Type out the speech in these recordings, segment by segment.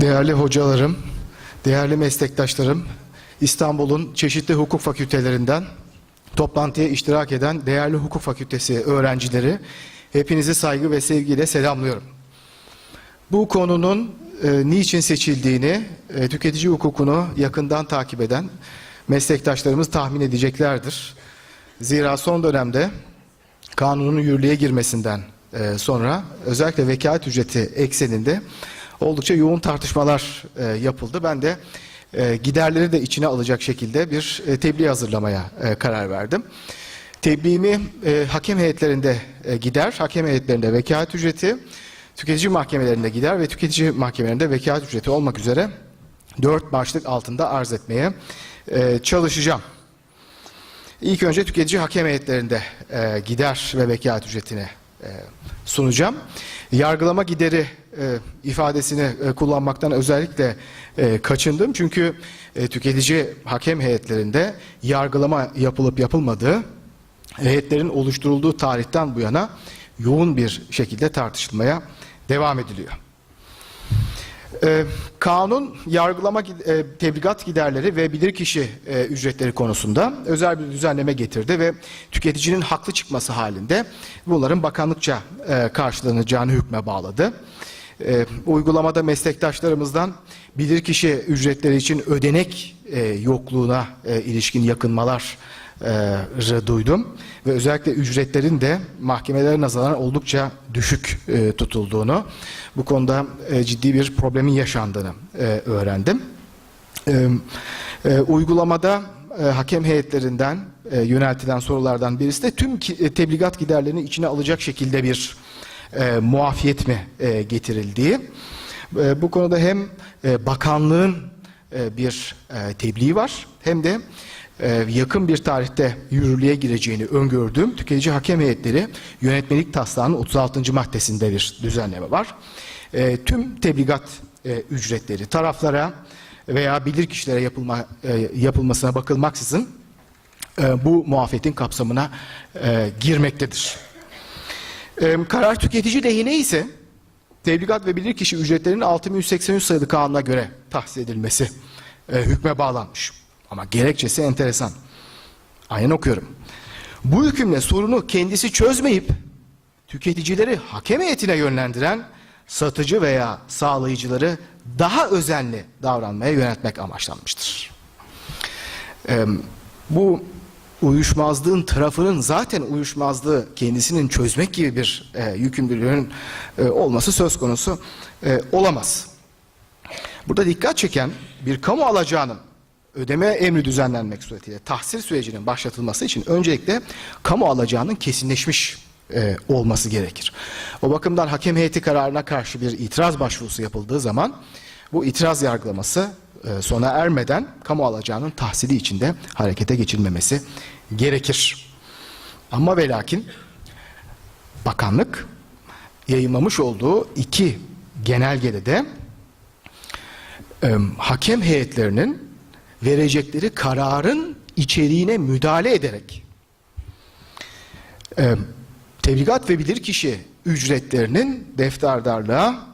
Değerli hocalarım, değerli meslektaşlarım, İstanbul'un çeşitli hukuk fakültelerinden toplantıya iştirak eden değerli hukuk fakültesi öğrencileri hepinizi saygı ve sevgiyle selamlıyorum. Bu konunun e, niçin seçildiğini, e, tüketici hukukunu yakından takip eden meslektaşlarımız tahmin edeceklerdir. Zira son dönemde kanunun yürürlüğe girmesinden e, sonra özellikle vekalet ücreti ekseninde oldukça yoğun tartışmalar e, yapıldı. Ben de e, giderleri de içine alacak şekilde bir e, tebliğ hazırlamaya e, karar verdim. Tebliğimi e, hakem heyetlerinde e, gider, hakem heyetlerinde vekalet ücreti, tüketici mahkemelerinde gider ve tüketici mahkemelerinde vekalet ücreti olmak üzere dört başlık altında arz etmeye e, çalışacağım. İlk önce tüketici hakem heyetlerinde e, gider ve vekalet ücretini e, sunacağım. Yargılama gideri e, ifadesini e, kullanmaktan özellikle e, kaçındım. Çünkü e, tüketici hakem heyetlerinde yargılama yapılıp yapılmadığı heyetlerin oluşturulduğu tarihten bu yana yoğun bir şekilde tartışılmaya devam ediliyor. Ee, kanun yargılama e, tebligat giderleri ve bilirkişi e, ücretleri konusunda özel bir düzenleme getirdi ve tüketicinin haklı çıkması halinde bunların bakanlıkça e, karşılanacağını hükme bağladı. E, uygulamada meslektaşlarımızdan bilirkişi ücretleri için ödenek e, yokluğuna e, ilişkin yakınmalar e, duydum ve özellikle ücretlerin de mahkemelere nazaran oldukça düşük e, tutulduğunu, bu konuda e, ciddi bir problemin yaşandığını e, öğrendim. E, e, uygulamada e, hakem heyetlerinden e, yöneltilen sorulardan birisi de tüm ki- e, tebligat giderlerini içine alacak şekilde bir e, muafiyet mi e, getirildiği. E, bu konuda hem e, bakanlığın e, bir e, tebliği var hem de yakın bir tarihte yürürlüğe gireceğini öngördüğüm tüketici hakem heyetleri yönetmelik taslağının 36. maddesinde bir düzenleme var. E, tüm tebligat e, ücretleri taraflara veya bilirkişilere yapılma, e, yapılmasına bakılmaksızın e, bu muafetin kapsamına girmektedir. E, karar tüketici lehine ise tebligat ve bilirkişi ücretlerinin 6183 sayılı kanuna göre tahsis edilmesi hükme bağlanmış. Ama gerekçesi enteresan. Aynen okuyorum. Bu hükümle sorunu kendisi çözmeyip tüketicileri hakem heyetine yönlendiren satıcı veya sağlayıcıları daha özenli davranmaya yöneltmek amaçlanmıştır. Ee, bu uyuşmazlığın tarafının zaten uyuşmazlığı kendisinin çözmek gibi bir e, yükümlülüğün e, olması söz konusu e, olamaz. Burada dikkat çeken bir kamu alacağının ödeme emri düzenlenmek suretiyle tahsil sürecinin başlatılması için öncelikle kamu alacağının kesinleşmiş e, olması gerekir. O bakımdan hakem heyeti kararına karşı bir itiraz başvurusu yapıldığı zaman bu itiraz yargılaması e, sona ermeden kamu alacağının tahsili içinde harekete geçilmemesi gerekir. Ama ve lakin bakanlık yayınlamış olduğu iki genelgede de e, hakem heyetlerinin verecekleri kararın içeriğine müdahale ederek e, tebligat ve bilirkişi ücretlerinin defterdarlığa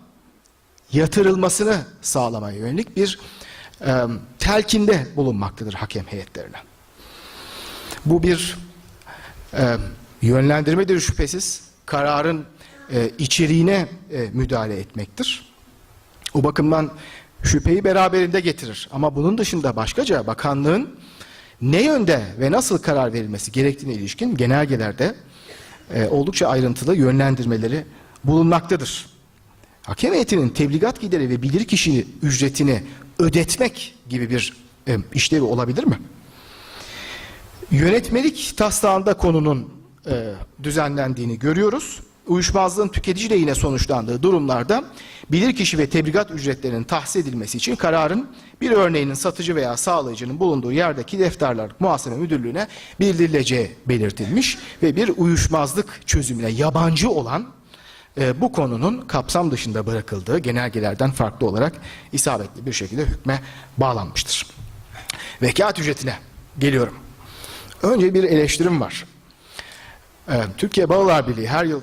yatırılmasını sağlamaya yönelik bir e, telkinde bulunmaktadır hakem heyetlerine. Bu bir e, yönlendirmedir şüphesiz. Kararın e, içeriğine e, müdahale etmektir. O bakımdan şüpheyi beraberinde getirir. Ama bunun dışında başkaca bakanlığın ne yönde ve nasıl karar verilmesi gerektiğine ilişkin genelgelerde e, oldukça ayrıntılı yönlendirmeleri bulunmaktadır. Hakem heyetinin tebligat gideri ve bilirkişi ücretini ödetmek gibi bir e, işlevi olabilir mi? Yönetmelik taslağında konunun e, düzenlendiğini görüyoruz. Uyuşmazlığın tüketici lehine sonuçlandığı durumlarda bilirkişi ve tebligat ücretlerinin tahsis edilmesi için kararın bir örneğinin satıcı veya sağlayıcının bulunduğu yerdeki defterler muhasebe müdürlüğüne bildirileceği belirtilmiş ve bir uyuşmazlık çözümüne yabancı olan e, bu konunun kapsam dışında bırakıldığı genelgelerden farklı olarak isabetli bir şekilde hükme bağlanmıştır. Vekalet ücretine geliyorum. Önce bir eleştirim var. Ee, Türkiye Barolar Birliği her yıl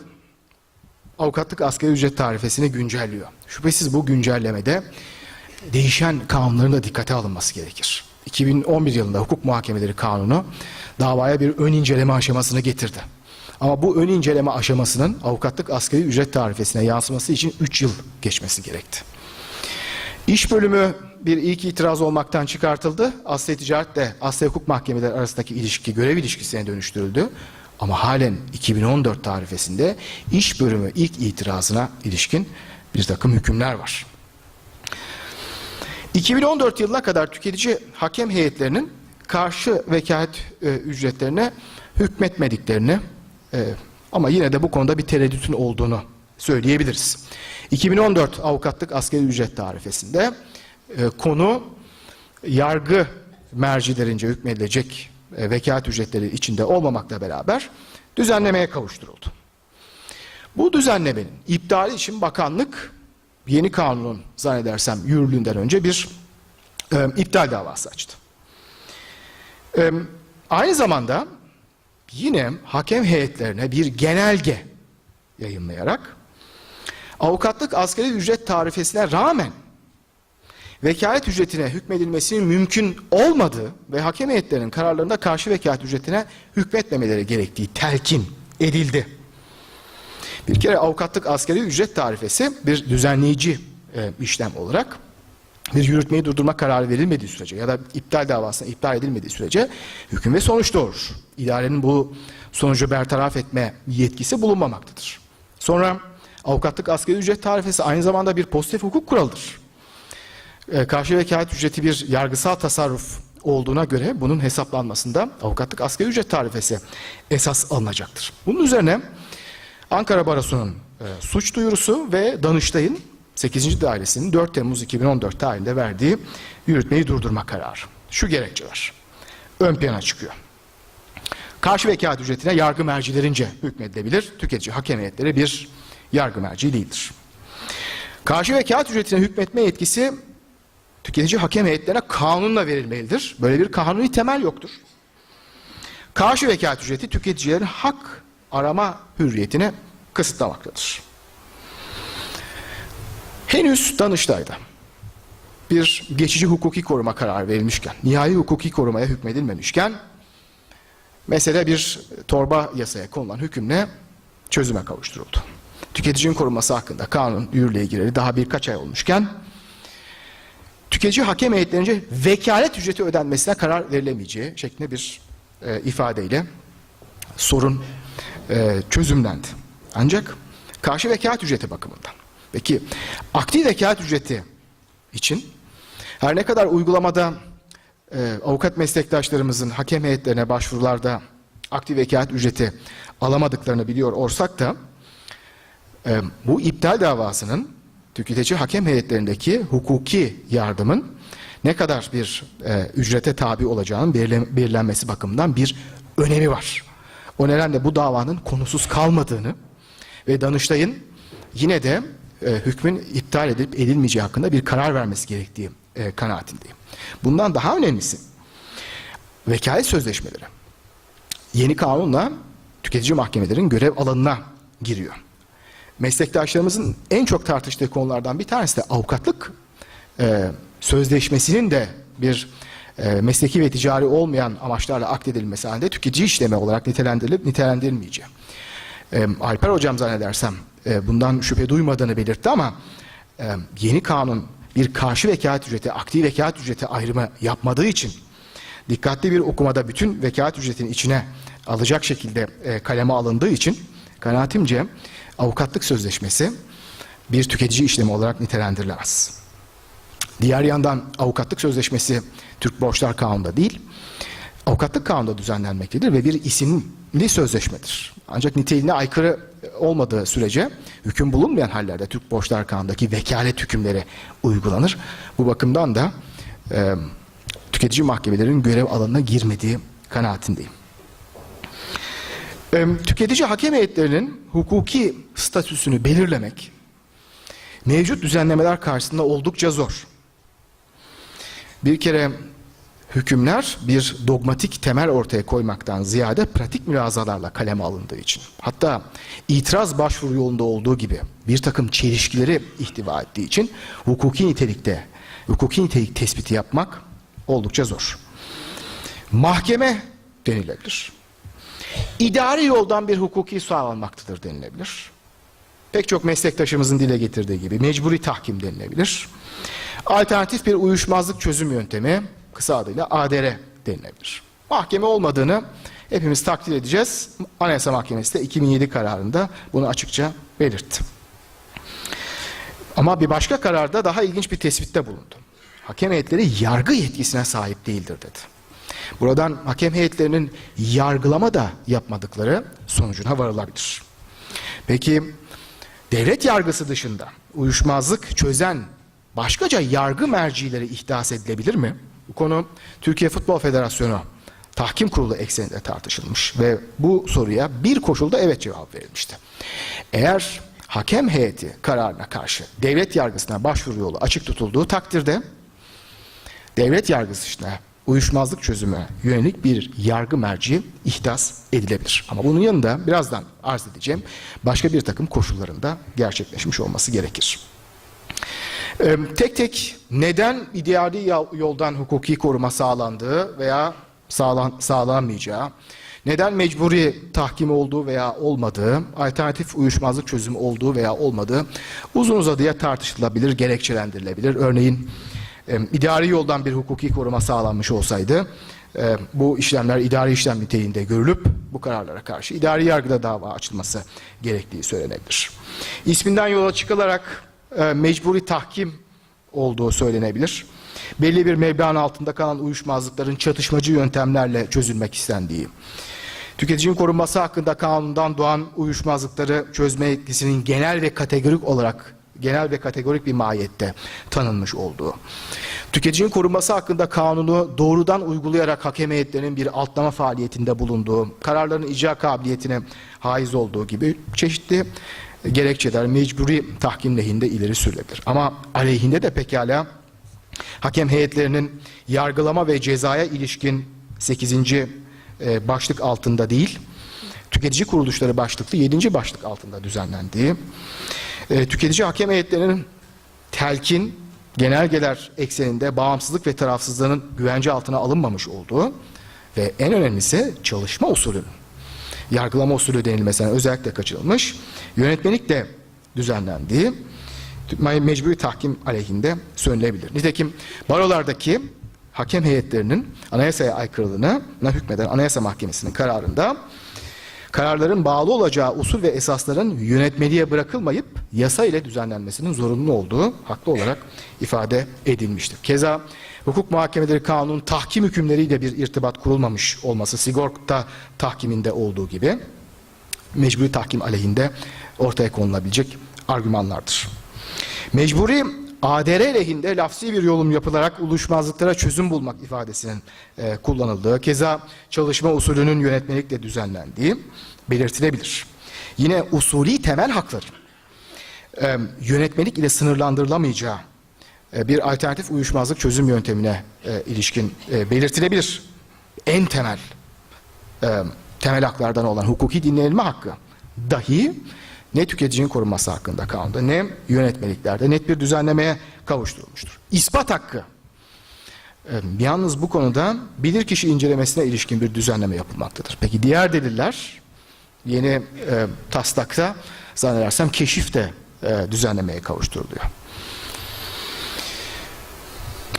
avukatlık asgari ücret tarifesini güncelliyor. Şüphesiz bu güncellemede değişen kanunların da dikkate alınması gerekir. 2011 yılında hukuk muhakemeleri kanunu davaya bir ön inceleme aşamasını getirdi. Ama bu ön inceleme aşamasının avukatlık asgari ücret tarifesine yansıması için 3 yıl geçmesi gerekti. İş bölümü bir ilk itiraz olmaktan çıkartıldı. Asya Ticaret'le Asya Hukuk Mahkemeleri arasındaki ilişki görev ilişkisine dönüştürüldü. Ama halen 2014 tarifesinde iş bölümü ilk itirazına ilişkin bir takım hükümler var. 2014 yılına kadar tüketici hakem heyetlerinin karşı vekalet e, ücretlerine hükmetmediklerini e, ama yine de bu konuda bir tereddütün olduğunu söyleyebiliriz. 2014 avukatlık asgari ücret tarifesinde e, konu yargı mercilerince hükmedilecek e, vekalet ücretleri içinde olmamakla beraber düzenlemeye kavuşturuldu. Bu düzenlemenin iptali için bakanlık yeni kanunun zannedersem yürürlüğünden önce bir e, iptal davası açtı. E, aynı zamanda yine hakem heyetlerine bir genelge yayınlayarak avukatlık asgari ücret tarifesine rağmen vekalet ücretine hükmedilmesinin mümkün olmadığı ve hakem heyetlerinin kararlarında karşı vekalet ücretine hükmetmemeleri gerektiği telkin edildi. Bir kere avukatlık asgari ücret tarifesi bir düzenleyici e, işlem olarak bir yürütmeyi durdurma kararı verilmediği sürece ya da iptal davasına iptal edilmediği sürece hüküm ve sonuç doğurur. İdarenin bu sonucu bertaraf etme yetkisi bulunmamaktadır. Sonra avukatlık asgari ücret tarifesi aynı zamanda bir pozitif hukuk kuralıdır. E, karşı vekalet ücreti bir yargısal tasarruf olduğuna göre bunun hesaplanmasında avukatlık asgari ücret tarifesi esas alınacaktır. Bunun üzerine Ankara Barosu'nun e, suç duyurusu ve Danıştay'ın 8. Dairesi'nin 4 Temmuz 2014 tarihinde verdiği yürütmeyi durdurma kararı. Şu gerekçeler ön plana çıkıyor. Karşı vekalet ücretine yargı mercilerince hükmedilebilir. Tüketici hakem heyetleri bir yargı merci değildir. Karşı vekalet ücretine hükmetme yetkisi tüketici hakem heyetlerine kanunla verilmelidir. Böyle bir kanuni temel yoktur. Karşı vekalet ücreti tüketicilerin hak arama hürriyetini kısıtlamaktadır. Henüz Danıştay'da bir geçici hukuki koruma kararı verilmişken, nihai hukuki korumaya hükmedilmemişken, mesele bir torba yasaya konulan hükümle çözüme kavuşturuldu. Tüketicinin korunması hakkında kanun yürürlüğe gireli daha birkaç ay olmuşken, tüketici hakem heyetlerince vekalet ücreti ödenmesine karar verilemeyeceği şeklinde bir e, ifadeyle sorun e, çözümlendi. Ancak karşı vekalet ücreti bakımından. Peki aktif vekalet ücreti için her ne kadar uygulamada e, avukat meslektaşlarımızın hakem heyetlerine başvurularda aktif vekalet ücreti alamadıklarını biliyor olsak da e, bu iptal davasının tüketici hakem heyetlerindeki hukuki yardımın ne kadar bir e, ücrete tabi olacağının belirlen- belirlenmesi bakımından bir önemi var. O nedenle bu davanın konusuz kalmadığını ve Danıştay'ın yine de e, hükmün iptal edilip edilmeyeceği hakkında bir karar vermesi gerektiği e, kanaatindeyim. Bundan daha önemlisi vekalet sözleşmeleri yeni kanunla tüketici mahkemelerin görev alanına giriyor. Meslektaşlarımızın en çok tartıştığı konulardan bir tanesi de avukatlık e, sözleşmesinin de bir e, mesleki ve ticari olmayan amaçlarla akdedilmesi halinde tüketici işlemi olarak nitelendirilip nitelendirilmeyeceği. E, Alper hocam zannedersem e, bundan şüphe duymadığını belirtti ama e, yeni kanun bir karşı vekalet ücreti, aktif vekalet ücreti ayrımı yapmadığı için dikkatli bir okumada bütün vekalet ücretinin içine alacak şekilde e, kaleme alındığı için kanaatimce avukatlık sözleşmesi bir tüketici işlemi olarak nitelendirilemez. Diğer yandan avukatlık sözleşmesi Türk Borçlar Kanunu'nda değil, avukatlık kanununda düzenlenmektedir ve bir isimli sözleşmedir. Ancak niteliğine aykırı olmadığı sürece hüküm bulunmayan hallerde Türk Borçlar Kanunu'ndaki vekalet hükümleri uygulanır. Bu bakımdan da e, tüketici mahkemelerin görev alanına girmediği kanaatindeyim. Tüketici hakem heyetlerinin hukuki statüsünü belirlemek mevcut düzenlemeler karşısında oldukça zor. Bir kere hükümler bir dogmatik temel ortaya koymaktan ziyade pratik mülazalarla kaleme alındığı için hatta itiraz başvuru yolunda olduğu gibi bir takım çelişkileri ihtiva ettiği için hukuki nitelikte hukuki nitelik tespiti yapmak oldukça zor. Mahkeme denilebilir. İdari yoldan bir hukuki sağlanmaktadır denilebilir. Pek çok meslektaşımızın dile getirdiği gibi mecburi tahkim denilebilir. Alternatif bir uyuşmazlık çözüm yöntemi kısa adıyla ADR denilebilir. Mahkeme olmadığını hepimiz takdir edeceğiz. Anayasa Mahkemesi de 2007 kararında bunu açıkça belirtti. Ama bir başka kararda daha ilginç bir tespitte bulundu. Hakem heyetleri yargı yetkisine sahip değildir dedi. Buradan hakem heyetlerinin yargılama da yapmadıkları sonucuna varılabilir. Peki devlet yargısı dışında uyuşmazlık çözen başkaca yargı mercileri ihdas edilebilir mi? Bu konu Türkiye Futbol Federasyonu Tahkim Kurulu ekseninde tartışılmış ve bu soruya bir koşulda evet cevap verilmişti. Eğer hakem heyeti kararına karşı devlet yargısına başvuru yolu açık tutulduğu takdirde devlet yargısına uyuşmazlık çözümü yönelik bir yargı merci ihdas edilebilir. Ama bunun yanında birazdan arz edeceğim başka bir takım koşullarında gerçekleşmiş olması gerekir. Ee, tek tek neden idari yoldan hukuki koruma sağlandığı veya sağlan, sağlanmayacağı, neden mecburi tahkim olduğu veya olmadığı, alternatif uyuşmazlık çözümü olduğu veya olmadığı uzun uzadıya tartışılabilir, gerekçelendirilebilir. Örneğin idari yoldan bir hukuki koruma sağlanmış olsaydı e, bu işlemler idari işlem niteliğinde görülüp bu kararlara karşı idari yargıda dava açılması gerektiği söylenebilir. İsminden yola çıkılarak e, mecburi tahkim olduğu söylenebilir. Belli bir meblağın altında kalan uyuşmazlıkların çatışmacı yöntemlerle çözülmek istendiği, tüketicinin korunması hakkında kanundan doğan uyuşmazlıkları çözme etkisinin genel ve kategorik olarak genel ve kategorik bir mahiyette tanınmış olduğu, tüketicinin korunması hakkında kanunu doğrudan uygulayarak hakem heyetlerinin bir altlama faaliyetinde bulunduğu, kararların icra kabiliyetine haiz olduğu gibi çeşitli gerekçeler mecburi tahkim lehinde ileri sürülebilir. Ama aleyhinde de pekala hakem heyetlerinin yargılama ve cezaya ilişkin 8. e, başlık altında değil, tüketici kuruluşları başlıklı 7. başlık altında düzenlendiği, e, tüketici hakem heyetlerinin telkin, genelgeler ekseninde bağımsızlık ve tarafsızlığının güvence altına alınmamış olduğu ve en önemlisi çalışma usulünün yargılama usulü denilmesinden özellikle kaçırılmış, yönetmelikle düzenlendiği mecburi tahkim aleyhinde söylenebilir. Nitekim barolardaki hakem heyetlerinin anayasaya aykırılığına hükmeden Anayasa Mahkemesi'nin kararında kararların bağlı olacağı usul ve esasların yönetmeliğe bırakılmayıp yasa ile düzenlenmesinin zorunlu olduğu haklı olarak ifade edilmiştir. Keza hukuk muhakemeleri kanunun tahkim hükümleriyle bir irtibat kurulmamış olması sigorta tahkiminde olduğu gibi mecburi tahkim aleyhinde ortaya konulabilecek argümanlardır. Mecburi ADR lehinde lafsi bir yorum yapılarak uluşmazlıklara çözüm bulmak ifadesinin e, kullanıldığı, keza çalışma usulünün yönetmelikle düzenlendiği belirtilebilir. Yine usulü temel hakların e, yönetmelik ile sınırlandırılamayacağı e, bir alternatif uyuşmazlık çözüm yöntemine e, ilişkin e, belirtilebilir. En temel e, temel haklardan olan hukuki dinlenilme hakkı dahi ne tüketicinin korunması hakkında kanunda ne yönetmeliklerde net bir düzenlemeye kavuşturulmuştur. İspat hakkı yalnız bu konuda bilirkişi incelemesine ilişkin bir düzenleme yapılmaktadır. Peki diğer deliller yeni e, taslakta zannedersem keşif de e, düzenlemeye kavuşturuluyor.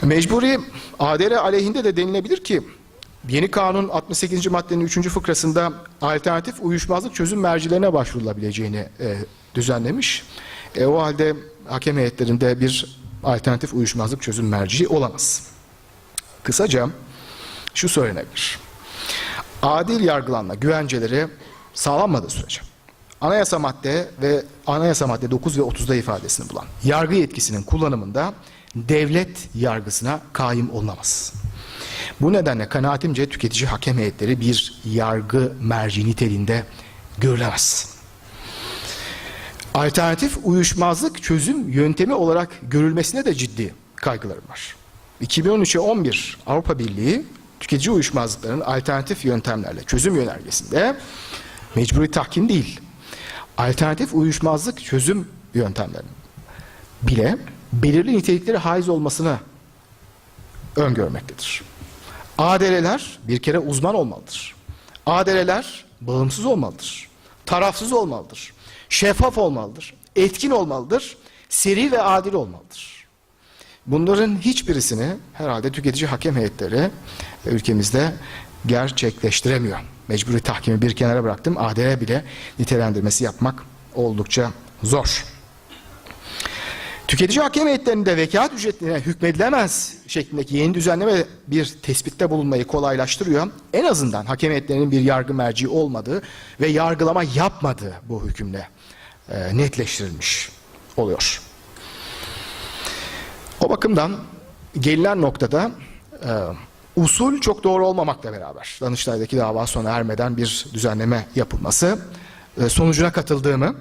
Mecburi ADR aleyhinde de denilebilir ki Yeni kanun 68. maddenin 3. fıkrasında alternatif uyuşmazlık çözüm mercilerine başvurulabileceğini e, düzenlemiş. E, o halde hakem heyetlerinde bir alternatif uyuşmazlık çözüm merci olamaz. Kısaca şu söylenebilir. Adil yargılanma güvenceleri sağlanmadığı sürece anayasa madde ve anayasa madde 9 ve 30'da ifadesini bulan yargı yetkisinin kullanımında devlet yargısına kaim olunamaz. Bu nedenle kanaatimce tüketici hakem heyetleri bir yargı merci niteliğinde görülemez. Alternatif uyuşmazlık çözüm yöntemi olarak görülmesine de ciddi kaygılarım var. 2013'e 11 Avrupa Birliği tüketici uyuşmazlıkların alternatif yöntemlerle çözüm yönergesinde mecburi tahkim değil, alternatif uyuşmazlık çözüm yöntemlerinin bile belirli nitelikleri haiz olmasını öngörmektedir. ADR'ler bir kere uzman olmalıdır. ADR'ler bağımsız olmalıdır. Tarafsız olmalıdır. Şeffaf olmalıdır. Etkin olmalıdır. Seri ve adil olmalıdır. Bunların hiçbirisini herhalde tüketici hakem heyetleri ülkemizde gerçekleştiremiyor. Mecburi tahkimi bir kenara bıraktım. ADR bile nitelendirmesi yapmak oldukça zor. Tüketici hakem heyetlerinde vekalet ücretine hükmedilemez şeklindeki yeni düzenleme bir tespitte bulunmayı kolaylaştırıyor. En azından hakem heyetlerinin bir yargı merci olmadığı ve yargılama yapmadığı bu hükümle e, netleştirilmiş oluyor. O bakımdan gelinen noktada e, usul çok doğru olmamakla beraber Danıştay'daki dava sona ermeden bir düzenleme yapılması e, sonucuna katıldığımı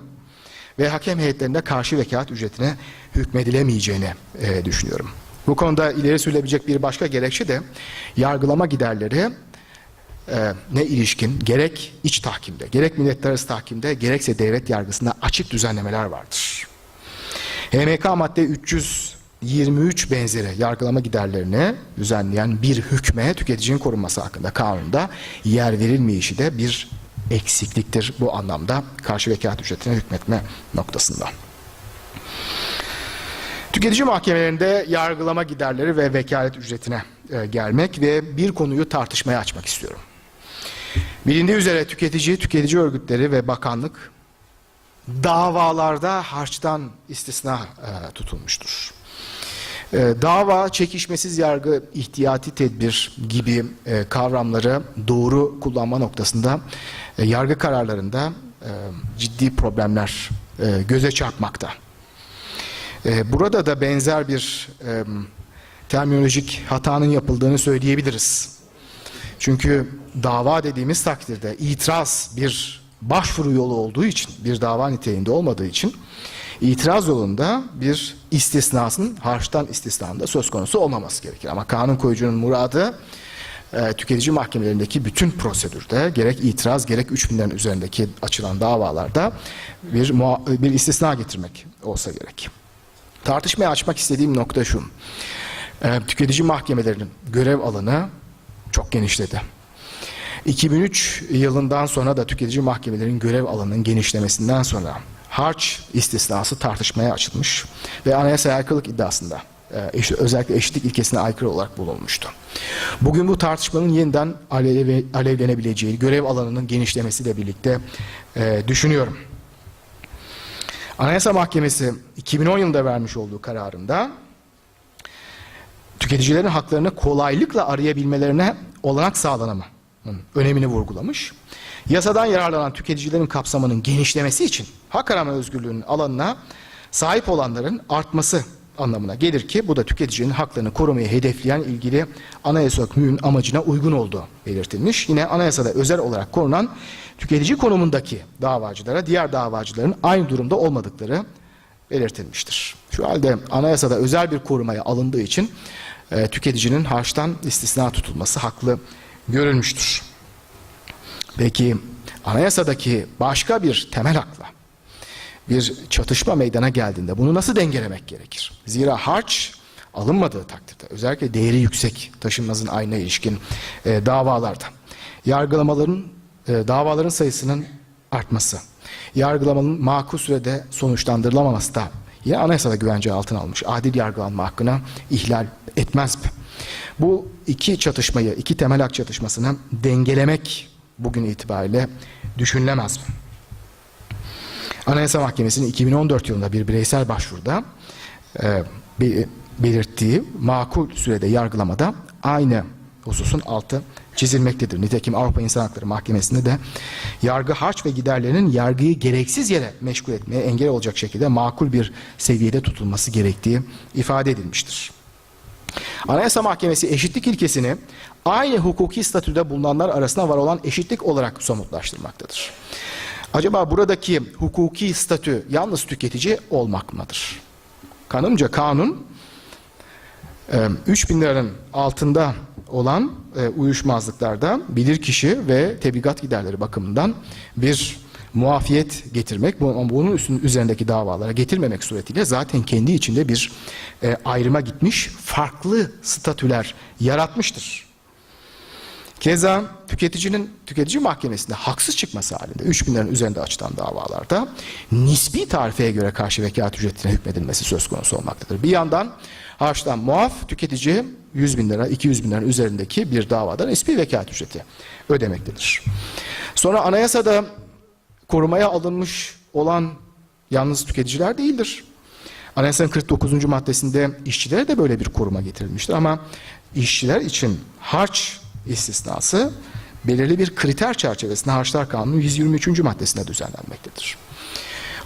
ve hakem heyetlerinde karşı vekalet ücretine hükmedilemeyeceğini e, düşünüyorum. Bu konuda ileri sürülebilecek bir başka gerekçe de yargılama giderleri e, ne ilişkin gerek iç tahkimde, gerek milletler arası tahkimde, gerekse devlet yargısında açık düzenlemeler vardır. HMK madde 323 benzeri yargılama giderlerini düzenleyen bir hükme tüketicinin korunması hakkında kanunda yer verilmeyişi de bir eksikliktir bu anlamda karşı vekalet ücretine hükmetme noktasında. Tüketici mahkemelerinde yargılama giderleri ve vekalet ücretine e, gelmek ve bir konuyu tartışmaya açmak istiyorum. Bilindiği üzere tüketici, tüketici örgütleri ve bakanlık davalarda harçtan istisna e, tutulmuştur. E, dava, çekişmesiz yargı, ihtiyati tedbir gibi e, kavramları doğru kullanma noktasında e, yargı kararlarında e, ciddi problemler göze çarpmakta. Burada da benzer bir terminolojik hatanın yapıldığını söyleyebiliriz. Çünkü dava dediğimiz takdirde itiraz bir başvuru yolu olduğu için, bir dava niteliğinde olmadığı için itiraz yolunda bir istisnasının harçtan istisnanda söz konusu olmaması gerekir. Ama kanun koyucunun muradı e, tüketici mahkemelerindeki bütün prosedürde gerek itiraz gerek 3000'lerin üzerindeki açılan davalarda bir, bir istisna getirmek olsa gerek. Tartışmayı açmak istediğim nokta şu. E, tüketici mahkemelerinin görev alanı çok genişledi. 2003 yılından sonra da tüketici mahkemelerinin görev alanının genişlemesinden sonra harç istisnası tartışmaya açılmış ve anayasaya aykırılık iddiasında e, özellikle eşitlik ilkesine aykırı olarak bulunmuştu. Bugün bu tartışmanın yeniden aleve, alevlenebileceği görev alanının genişlemesiyle birlikte e, düşünüyorum. Anayasa Mahkemesi 2010 yılında vermiş olduğu kararında tüketicilerin haklarını kolaylıkla arayabilmelerine olanak sağlanamı önemini vurgulamış. Yasadan yararlanan tüketicilerin kapsamının genişlemesi için hak arama özgürlüğünün alanına sahip olanların artması anlamına gelir ki bu da tüketicinin haklarını korumayı hedefleyen ilgili anayasa hükmünün amacına uygun olduğu belirtilmiş. Yine anayasada özel olarak korunan tüketici konumundaki davacılara diğer davacıların aynı durumda olmadıkları belirtilmiştir. Şu halde anayasada özel bir korumaya alındığı için e, tüketicinin harçtan istisna tutulması haklı görülmüştür. Peki anayasadaki başka bir temel hakla bir çatışma meydana geldiğinde bunu nasıl dengelemek gerekir? Zira harç alınmadığı takdirde özellikle değeri yüksek taşınmazın aynına ilişkin e, davalarda yargılamaların e, davaların sayısının artması, yargılamanın makul sürede sonuçlandırılamaması da yine anayasada güvence altına almış adil yargılanma hakkına ihlal etmez mi? Bu iki çatışmayı, iki temel hak çatışmasını dengelemek bugün itibariyle düşünülemez? Anayasa Mahkemesi'nin 2014 yılında bir bireysel başvuruda e, be- belirttiği makul sürede yargılamada aynı hususun altı çizilmektedir. Nitekim Avrupa İnsan Hakları Mahkemesi'nde de yargı harç ve giderlerinin yargıyı gereksiz yere meşgul etmeye engel olacak şekilde makul bir seviyede tutulması gerektiği ifade edilmiştir. Anayasa Mahkemesi eşitlik ilkesini aynı hukuki statüde bulunanlar arasında var olan eşitlik olarak somutlaştırmaktadır. Acaba buradaki hukuki statü yalnız tüketici olmak mıdır? Kanımca kanun e, 3000 liranın altında olan e, uyuşmazlıklarda bilirkişi ve tebligat giderleri bakımından bir muafiyet getirmek, bunun üzerindeki davalara getirmemek suretiyle zaten kendi içinde bir e, ayrıma gitmiş, farklı statüler yaratmıştır. Keza tüketicinin tüketici mahkemesinde haksız çıkması halinde 3 bin üzerinde açılan davalarda nispi tarifeye göre karşı vekalet ücretine hükmedilmesi söz konusu olmaktadır. Bir yandan harçtan muaf tüketici 100 bin lira 200 bin liranın üzerindeki bir davada nispi vekalet ücreti ödemektedir. Sonra anayasada korumaya alınmış olan yalnız tüketiciler değildir. Anayasanın 49. maddesinde işçilere de böyle bir koruma getirilmiştir ama işçiler için harç istisnası belirli bir kriter çerçevesinde Harçlar Kanunu 123. maddesinde düzenlenmektedir.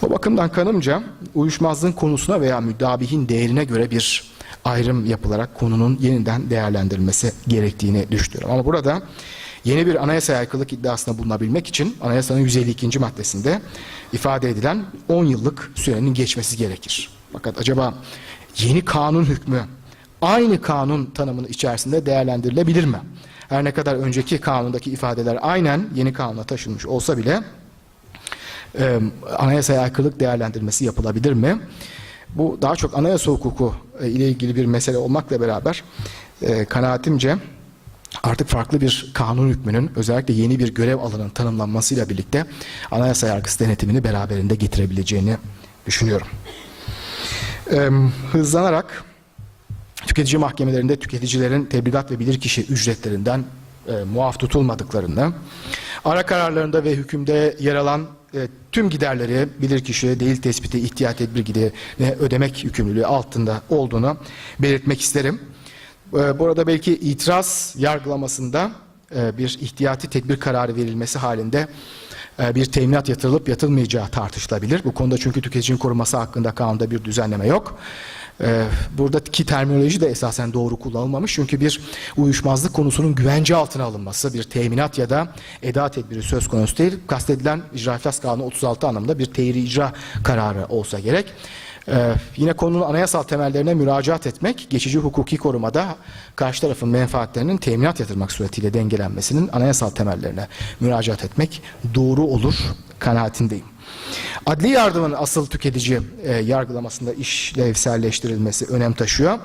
O bakımdan kanımca uyuşmazlığın konusuna veya müdabihin değerine göre bir ayrım yapılarak konunun yeniden değerlendirilmesi gerektiğini düşünüyorum. Ama burada yeni bir anayasaya aykırılık iddiasında bulunabilmek için anayasanın 152. maddesinde ifade edilen 10 yıllık sürenin geçmesi gerekir. Fakat acaba yeni kanun hükmü aynı kanun tanımının içerisinde değerlendirilebilir mi? Her ne kadar önceki kanundaki ifadeler aynen yeni kanuna taşınmış olsa bile e, anayasaya aykırılık değerlendirmesi yapılabilir mi? Bu daha çok anayasa hukuku e, ile ilgili bir mesele olmakla beraber e, kanaatimce artık farklı bir kanun hükmünün özellikle yeni bir görev alanının tanımlanmasıyla birlikte anayasa yargısı denetimini beraberinde getirebileceğini düşünüyorum. E, hızlanarak tüketici mahkemelerinde tüketicilerin tebligat ve bilirkişi ücretlerinden e, muaf tutulmadıklarını, ara kararlarında ve hükümde yer alan e, tüm giderleri bilirkişi değil tespiti ihtiyat tedbir giderine ödemek yükümlülüğü altında olduğunu belirtmek isterim. E, bu arada belki itiraz yargılamasında e, bir ihtiyati tedbir kararı verilmesi halinde e, bir teminat yatırılıp yatılmayacağı tartışılabilir. Bu konuda çünkü tüketicinin koruması hakkında kanunda bir düzenleme yok. E, Buradaki terminoloji de esasen doğru kullanılmamış. Çünkü bir uyuşmazlık konusunun güvence altına alınması, bir teminat ya da eda tedbiri söz konusu değil. Kastedilen İcra İflas Kanunu 36 anlamında bir tehiri icra kararı olsa gerek. Ee, yine konunun anayasal temellerine müracaat etmek, geçici hukuki korumada karşı tarafın menfaatlerinin teminat yatırmak suretiyle dengelenmesinin anayasal temellerine müracaat etmek doğru olur kanaatindeyim. Adli yardımın asıl tüketici e, yargılamasında işlevselleştirilmesi önem taşıyor.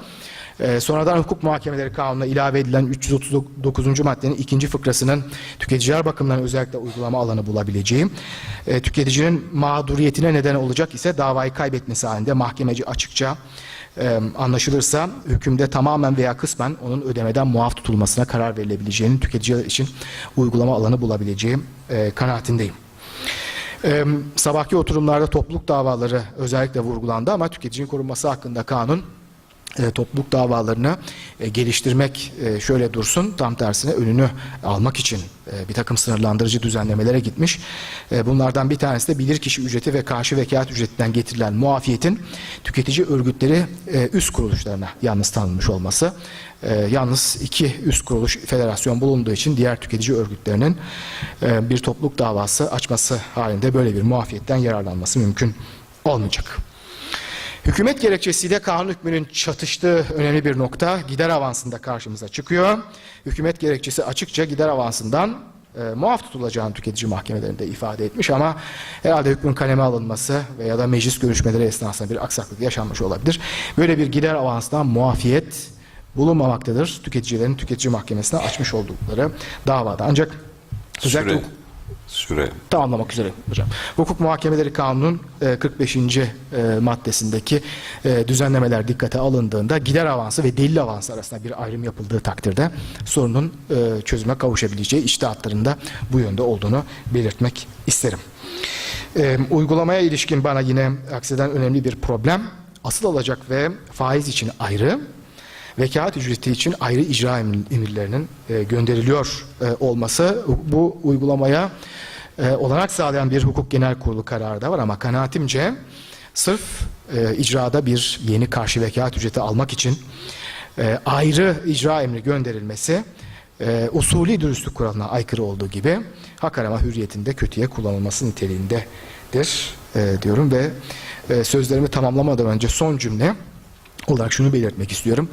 E, sonradan hukuk muhakemeleri kanununa ilave edilen 339. maddenin ikinci fıkrasının tüketiciler bakımından özellikle uygulama alanı bulabileceği, e, tüketicinin mağduriyetine neden olacak ise davayı kaybetmesi halinde mahkemeci açıkça e, anlaşılırsa hükümde tamamen veya kısmen onun ödemeden muaf tutulmasına karar verilebileceğinin tüketiciler için uygulama alanı bulabileceği e, kanaatindeyim. Ee, sabahki oturumlarda topluluk davaları özellikle vurgulandı ama tüketicinin korunması hakkında kanun e, topluluk davalarını e, geliştirmek e, şöyle dursun tam tersine önünü almak için e, bir takım sınırlandırıcı düzenlemelere gitmiş. E, bunlardan bir tanesi de bilirkişi ücreti ve karşı vekalet ücretinden getirilen muafiyetin tüketici örgütleri e, üst kuruluşlarına yalnız tanınmış olması. E, yalnız iki üst kuruluş federasyon bulunduğu için diğer tüketici örgütlerinin e, bir topluluk davası açması halinde böyle bir muafiyetten yararlanması mümkün olmayacak. Hükümet gerekçesiyle kanun hükmünün çatıştığı önemli bir nokta gider avansında karşımıza çıkıyor. Hükümet gerekçesi açıkça gider avansından e, muaf tutulacağını tüketici mahkemelerinde ifade etmiş ama herhalde hükmün kaleme alınması veya da meclis görüşmeleri esnasında bir aksaklık yaşanmış olabilir. Böyle bir gider avansından muafiyet bulunmamaktadır. Tüketicilerin tüketici mahkemesine açmış oldukları davada. Ancak Süre. Süre. tamamlamak üzere hocam. Hukuk Muhakemeleri Kanunu'nun e, 45. e, maddesindeki e, düzenlemeler dikkate alındığında gider avansı ve delil avansı arasında bir ayrım yapıldığı takdirde sorunun e, çözüme kavuşabileceği içtihatlarında bu yönde olduğunu belirtmek isterim. E, uygulamaya ilişkin bana yine akseden önemli bir problem asıl alacak ve faiz için ayrı vekalet ücreti için ayrı icra emir- emirlerinin e, gönderiliyor e, olması bu uygulamaya e, olanak sağlayan bir hukuk genel kurulu kararı da var. Ama kanaatimce sırf e, icrada bir yeni karşı vekalet ücreti almak için ayrı icra emri gönderilmesi e, usulü dürüstlük kuralına aykırı olduğu gibi hak arama hürriyetinde kötüye kullanılması niteliğindedir diyorum ve sözlerimi tamamlamadan önce son cümle olarak şunu belirtmek istiyorum.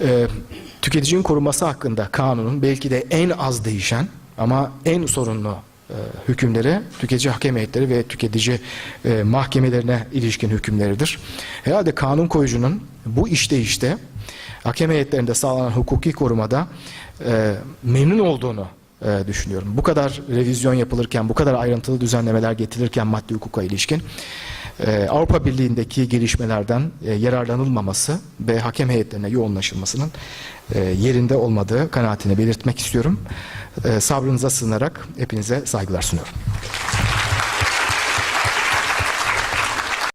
Ee, tüketicinin korunması hakkında kanunun belki de en az değişen ama en sorunlu e, hükümleri tüketici hakem heyetleri ve tüketici e, mahkemelerine ilişkin hükümleridir. Herhalde kanun koyucunun bu işleyişte hakem heyetlerinde sağlanan hukuki korumada e, memnun olduğunu e, düşünüyorum. Bu kadar revizyon yapılırken, bu kadar ayrıntılı düzenlemeler getirilirken maddi hukuka ilişkin e, Avrupa Birliği'ndeki gelişmelerden e, yararlanılmaması ve hakem heyetlerine yoğunlaşılmasının e, yerinde olmadığı kanaatini belirtmek istiyorum. E, sabrınıza sığınarak hepinize saygılar sunuyorum.